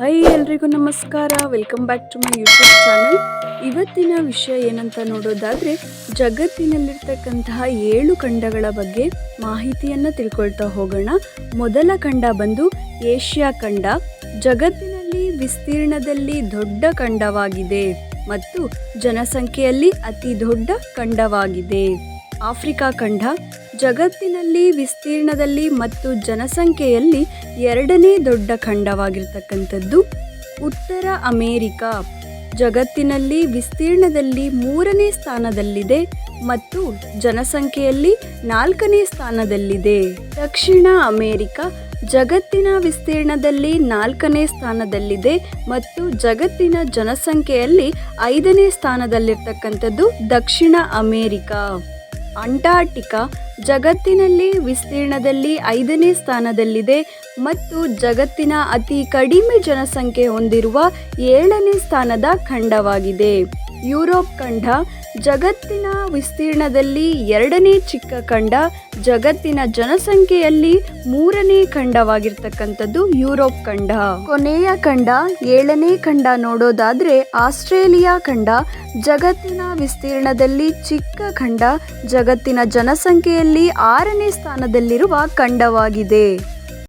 Hi ಎಲ್ರಿಗೂ ನಮಸ್ಕಾರ. Welcome back to my YouTube channel ಇವತ್ತಿನ ವಿಷಯ ಏನಂತ ನೋಡೋದಾದರೆ, ಜಗತ್ತಿನಲ್ಲಿರ್ತಕ್ಕಂತಹ ಏಳು ಖಂಡಗಳ ಬಗ್ಗೆ ಮಾಹಿತಿಯನ್ನು ತಿಳ್ಕೊಳ್ತಾ ಹೋಗೋಣ. ಮೊದಲ ಖಂಡ ಬಂದು ಏಷ್ಯಾ ಖಂಡ. ಜಗತ್ತಿನಲ್ಲಿ ವಿಸ್ತೀರ್ಣದಲ್ಲಿ ದೊಡ್ಡ ಖಂಡವಾಗಿದೆ ಮತ್ತು ಜನಸಂಖ್ಯೆಯಲ್ಲಿ ಅತಿ ದೊಡ್ಡ ಖಂಡವಾಗಿದೆ. ಆಫ್ರಿಕಾ ಖಂಡ ಜಗತ್ತಿನಲ್ಲಿ ವಿಸ್ತೀರ್ಣದಲ್ಲಿ ಮತ್ತು ಜನಸಂಖ್ಯೆಯಲ್ಲಿ ಎರಡನೇ ದೊಡ್ಡ ಖಂಡವಾಗಿರ್ತಕ್ಕಂಥದ್ದು ಉತ್ತರ ಅಮೇರಿಕಾ. ಜಗತ್ತಿನಲ್ಲಿ ವಿಸ್ತೀರ್ಣದಲ್ಲಿ ಮೂರನೇ ಸ್ಥಾನದಲ್ಲಿದೆ ಮತ್ತು ಜನಸಂಖ್ಯೆಯಲ್ಲಿ ನಾಲ್ಕನೇ ಸ್ಥಾನದಲ್ಲಿದೆ. ದಕ್ಷಿಣ ಅಮೇರಿಕಾ ಜಗತ್ತಿನ ವಿಸ್ತೀರ್ಣದಲ್ಲಿ ನಾಲ್ಕನೇ ಸ್ಥಾನದಲ್ಲಿದೆ ಮತ್ತು ಜಗತ್ತಿನ ಜನಸಂಖ್ಯೆಯಲ್ಲಿ ಐದನೇ ಸ್ಥಾನದಲ್ಲಿರ್ತಕ್ಕಂಥದ್ದು ದಕ್ಷಿಣ ಅಮೇರಿಕಾ. ಅಂಟಾರ್ಟಿಕಾ ಜಗತ್ತಿನಲ್ಲಿ ವಿಸ್ತೀರ್ಣದಲ್ಲಿ ಐದನೇ ಸ್ಥಾನದಲ್ಲಿದೆ ಮತ್ತು ಜಗತ್ತಿನ ಅತಿ ಕಡಿಮೆ ಜನಸಂಖ್ಯೆ ಹೊಂದಿರುವ ಏಳನೇ ಸ್ಥಾನದ ಖಂಡವಾಗಿದೆ. ಯುರೋಪ್ ಖಂಡ ಜಗತ್ತಿನ ವಿಸ್ತೀರ್ಣದಲ್ಲಿ ಎರಡನೇ ಚಿಕ್ಕ ಖಂಡ, ಜಗತ್ತಿನ ಜನಸಂಖ್ಯೆಯಲ್ಲಿ ಮೂರನೇ ಖಂಡವಾಗಿರ್ತಕ್ಕಂಥದ್ದು ಯುರೋಪ್ ಖಂಡ. ಕೊನೆಯ ಖಂಡ, ಏಳನೇ ಖಂಡ ನೋಡೋದಾದ್ರೆ ಆಸ್ಟ್ರೇಲಿಯಾ ಖಂಡ, ಜಗತ್ತಿನ ವಿಸ್ತೀರ್ಣದಲ್ಲಿ ಚಿಕ್ಕ ಖಂಡ, ಜಗತ್ತಿನ ಜನಸಂಖ್ಯೆಯಲ್ಲಿ ಆರನೇ ಸ್ಥಾನದಲ್ಲಿರುವ ಖಂಡವಾಗಿದೆ.